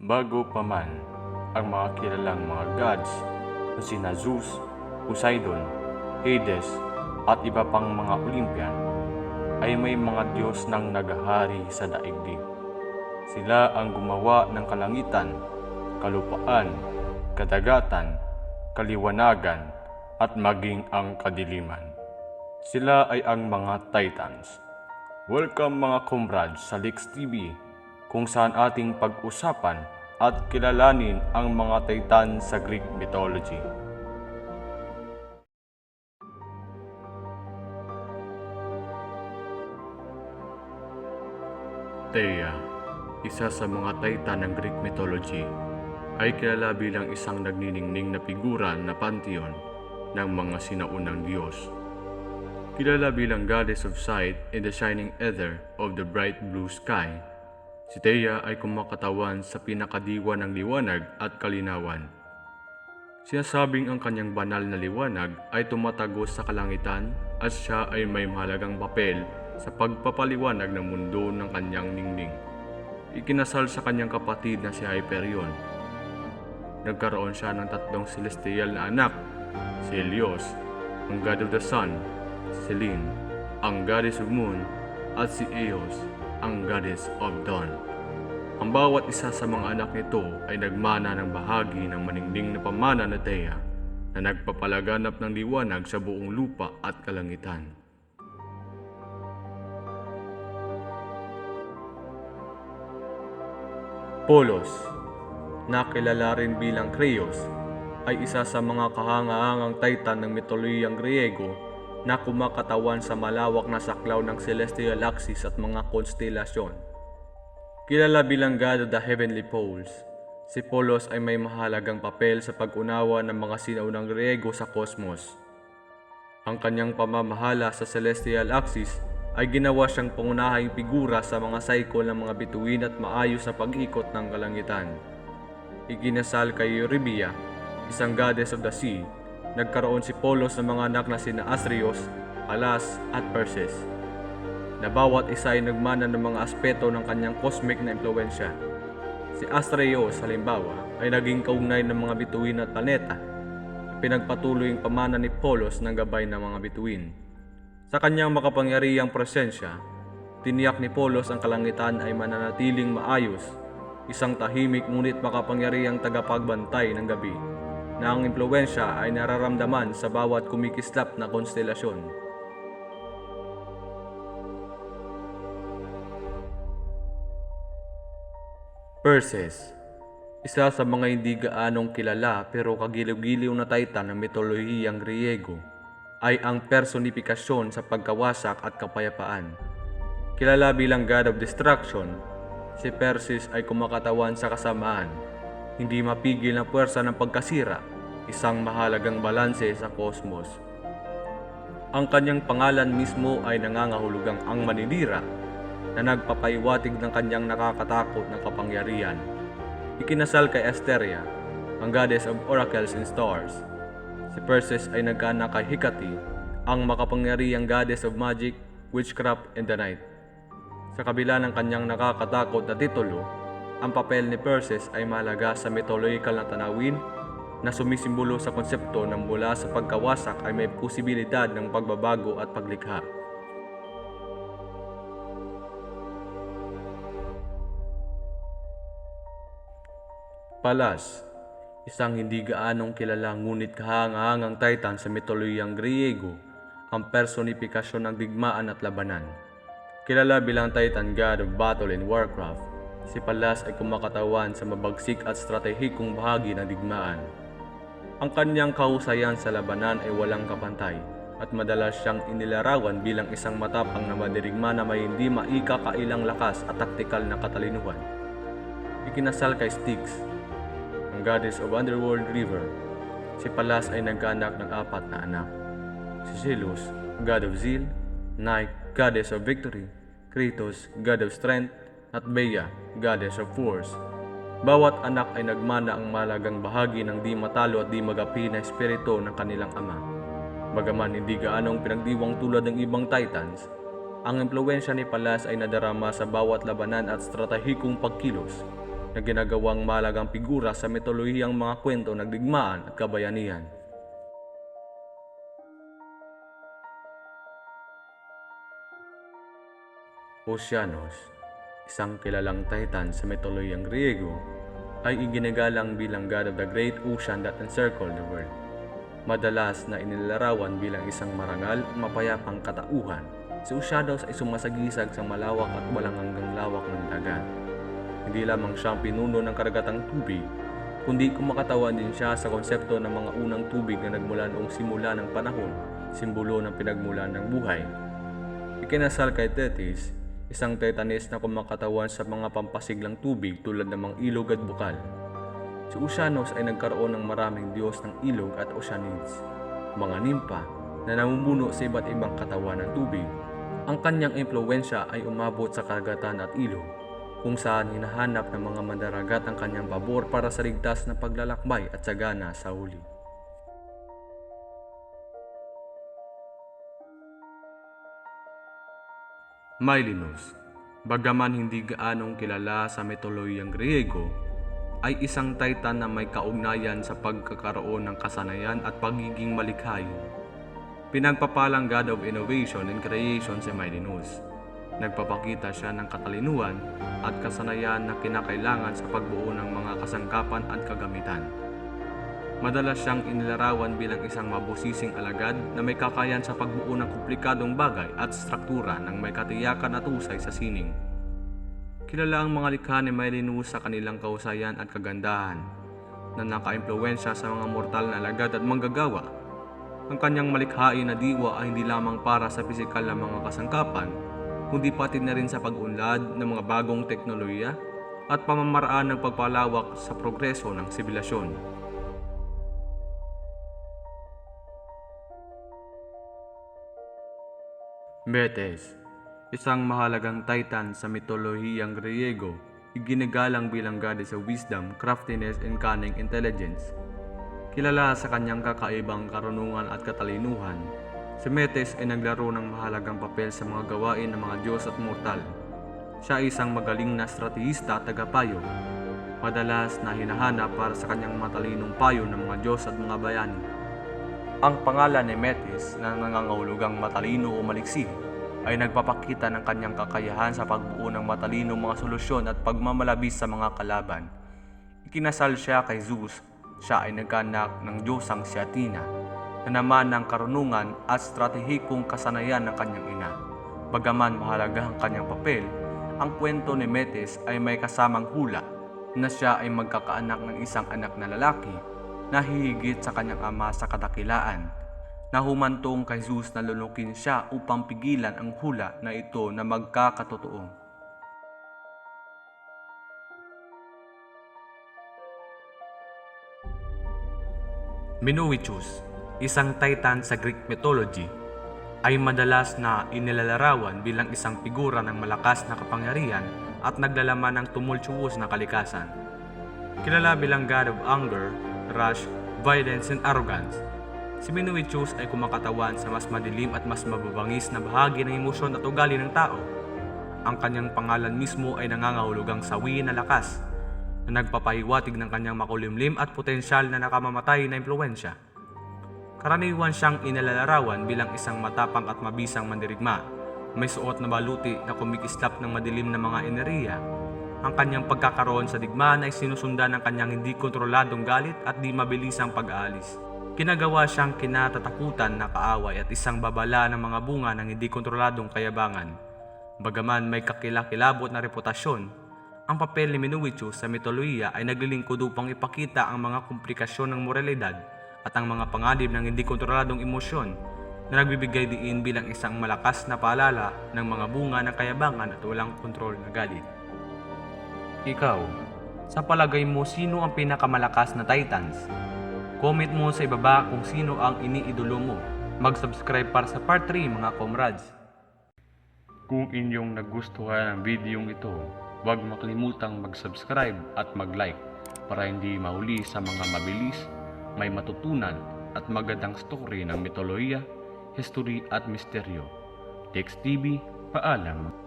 Bago pa man ang mga kilalang mga gods na sina Zeus, Poseidon, Hades at iba pang mga Olympian ay may mga Diyos nang nagahari sa daigdig. Sila ang gumawa ng kalangitan, kalupaan, kadagatan, kaliwanagan at maging ang kadiliman. Sila ay ang mga Titans. Welcome mga comrades sa Lix TV kung saan ating pag-usapan at kilalanin ang mga Titan sa Greek mythology. Theia, isa sa mga Titan ng Greek mythology, ay kilala bilang isang nagniningning na figura na pantheon ng mga sinaunang Diyos. Kilala bilang goddess of sight in the shining ether of the bright blue sky, si Theia ay kumakatawan sa pinakadiwa ng liwanag at kalinawan. Sinasabing ang kanyang banal na liwanag ay tumatagos sa kalangitan at siya ay may mahalagang papel sa pagpapaliwanag ng mundo ng kanyang ningning. Ikinasal sa kanyang kapatid na si Hyperion. Nagkaroon siya ng tatlong celestial na anak, si Helios, ang god of the sun, si Selene, ang goddess of moon, at si Eos, ang goddess of dawn. Ang bawat isa sa mga anak nito ay nagmana ng bahagi ng maningning na pamana na Theia na nagpapalaganap ng liwanag sa buong lupa at kalangitan. Polos, na kilala rin bilang Kreos, ay isa sa mga kahangahangang titan ng mitolohiyang Griego na kumakatawan sa malawak na saklaw ng celestial axis at mga konstelasyon. Kilala bilang God of the Heavenly Poles, si Polos ay may mahalagang papel sa pag-unawa ng mga sinaunang Griego sa kosmos. Ang kanyang pamamahala sa celestial axis ay ginawa siyang pangunahing figura sa mga cycle ng mga bituin at maayos sa pag-ikot ng kalangitan. Iginasal kay Eurybia, isang goddess of the sea, nagkaroon si Polos ng mga anak na sina Asrios, Alas at Perses, na bawat isa ay nagmana ng mga aspeto ng kanyang cosmic na impluensya. Si Astreos, halimbawa, ay naging kaugnay ng mga bituin at planeta, pinagpatuloy ang pamana ni Polos ng gabay ng mga bituin. Sa kanyang makapangyarihang presensya, tiniyak ni Polos ang kalangitan ay mananatiling maayos, isang tahimik ngunit makapangyarihang tagapagbantay ng gabi, ang impluensya ay nararamdaman sa bawat kumikislap na konstelasyon. Perses isa sa mga hindi gaanong kilala pero kagiliw-giliw na titan ng mitolohiyang Griego ay ang personifikasyon sa pagkawasak at kapayapaan. Kilala bilang God of Destruction, si Persis ay kumakatawan sa kasamaan, hindi mapigil na puwersa ng pagkasira, isang mahalagang balanse sa kosmos. Ang kanyang pangalan mismo ay nangangahulugang ang maninira na nagpapaiwatig ng kanyang nakakatakot na kapangyarihan. Ikinasal kay Asteria, ang goddess of oracles and stars. Si Perses ay nagkaanak kay Hecate, ang makapangyarihang goddess of magic, witchcraft, and the night. Sa kabila ng kanyang nakakatakot na titulo, ang papel ni Perses ay malaga sa mythological na tanawin na sumisimbolo sa konsepto ng mula sa pagkawasak ay may posibilidad ng pagbabago at paglikha. Palas, isang hindi gaanong kilala ngunit kahangahangang titan sa mitolohiyang Griego, ang personifikasyon ng digmaan at labanan. Kilala bilang Titan God of Battle in Warcraft, si Palas ay kumakatawan sa mabagsik at stratehikong bahagi ng digmaan. Ang kanyang kahusayan sa labanan ay walang kapantay at madalas siyang inilarawan bilang isang matapang na madirigma na may hindi maikakailang lakas at taktikal na katalinuhan. Ikinasal kay Styx, ang goddess of underworld river. Si Palas ay nagkaanak ng apat na anak. Si Zeus, god of zeal, Nike, goddess of victory, Kratos, god of strength, at Bea, goddess of force. Bawat anak ay nagmana ang malagang bahagi ng di matalo at di magapi na espiritu ng kanilang ama. Bagaman hindi gaanong pinagdiwang tulad ng ibang titans, ang impluensya ni Palas ay nadarama sa bawat labanan at stratehikong pagkilos na ginagawang malagang figura sa mitolohiyang mga kwento ng digmaan at kabayanihan. Oceanos, isang kilalang titan sa mitolohiyang Griego, ay iginagalang bilang god of the great ocean that encircled the world. Madalas na inilarawan bilang isang marangal at mapayapang katauhan, si Oceanos ay sumasagisag sa malawak at walang hanggang lawak ng dagat. Hindi lamang siya pinuno ng karagatang tubig, kundi kumakatawan din siya sa konsepto ng mga unang tubig na nagmula noong simula ng panahon, simbolo ng pinagmulan ng buhay. Ikinasal kay Thetis, isang titanis na kumakatawan sa mga pampasiglang tubig tulad ng mga ilog at bukal. Si Oceanos ay nagkaroon ng maraming diyos ng ilog at oceanids, mga nimpa na namumuno sa iba't ibang katawan ng tubig. Ang kanyang impluensya ay umabot sa karagatan at ilog, kung saan hinahanap ng mga mandaragat ang kanyang pabor para sa ligtas na paglalakbay at sagana sa huli. Milinus, bagaman hindi gaanong kilala sa mitolohiyang Griego, ay isang titan na may kaugnayan sa pagkakaroon ng kasanayan at pagiging malikhayin. Pinagpapalang God of Innovation and Creation si Milinus. Nagpapakita siya ng katalinuhan at kasanayan na kinakailangan sa pagbuo ng mga kasangkapan at kagamitan. Madalas siyang inilarawan bilang isang mabusising alagad na may kakayan sa pagbuo ng komplikadong bagay at struktura ng may katiyakan at husay sa sining. Kilala ang mga likha ni Milinus sa kanilang kausayan at kagandahan na nakaimpluwensya sa mga mortal na alagad at manggagawa. Ang kanyang malikhain na diwa ay hindi lamang para sa pisikal na mga kasangkapan, kundi pati na rin sa pag-unlad ng mga bagong teknolohiya at pamamaraan ng pagpalawak sa progreso ng sibilasyon. Betes, isang mahalagang titan sa mitolohiyang Griego, iginagalang bilang goddess of wisdom, craftiness, and cunning intelligence. Kilala sa kanyang kakaibang karunungan at katalinuhan, si Metes ay naglaro ng mahalagang papel sa mga gawain ng mga Diyos at mortal. Siya ay isang magaling na stratehista at tagapayo, madalas na hinahanap para sa kanyang matalinong payo ng mga Diyos at mga bayani. Ang pangalan ni Metis na nangangahulugang matalino o maliksi ay nagpapakita ng kanyang kakayahan sa pagbuo ng matalinong mga solusyon at pagmamalabis sa mga kalaban. Ikinasal siya kay Zeus, siya ay nagkanak ng Diyosang si Athena, na naman ng karunungan at stratehikong kasanayan ng kanyang ina. Bagaman mahalaga ang kanyang papel, ang kwento ni Metis ay may kasamang hula na siya ay magkakaanak ng isang anak na lalaki na hihigit sa kanyang ama sa kadakilaan na humantong kay Zeus na lulukin siya upang pigilan ang hula na ito na magkakatotoo. Minoichus, isang titan sa Greek mythology, ay madalas na inilalarawan bilang isang figura ng malakas na kapangyarihan at naglalaman ng tumultuous na kalikasan. Kilala bilang god of anger, rush, violence, and arrogance, si Minoichus ay kumakatawan sa mas madilim at mas mababangis na bahagi ng emosyon at ugali ng tao. Ang kanyang pangalan mismo ay nangangahulugang sawi na lakas na nagpapahiwatig ng kanyang makulimlim at potensyal na nakamamatay na impluensya. Karaniwan siyang inalalarawan bilang isang matapang at mabisang mandirigma. May suot na baluti na kumikislap ng madilim na mga enerhiya. Ang kanyang pagkakaroon sa digmaan ay sinusundan ng kanyang hindi kontroladong galit at di mabilisang pag-aalis. Kinagawa siyang kinatatakutan na kaaway at isang babala ng mga bunga ng hindi kontroladong kayabangan. Bagaman may kakilakilabot na reputasyon, ang papel ni Minuichus sa mitolohiya ay naglilingkod upang ipakita ang mga komplikasyon ng moralidad at ang mga panganib ng hindi kontroladong emosyon na nagbibigay diin bilang isang malakas na paalala ng mga bunga ng kayabangan at walang kontrol na galit. Ikaw, sa palagay mo sino ang pinakamalakas na titans? Comment mo sa ibaba kung sino ang iniidolo mo. Mag-subscribe para sa part 3 mga comrades. Kung inyong nagustuhan ang video ito, huwag makalimutang mag-subscribe at mag-like para hindi mahuli sa mga mabilis, may matutunan at magandang story ng mitolohiya, history at misteryo. Text TV, paalam.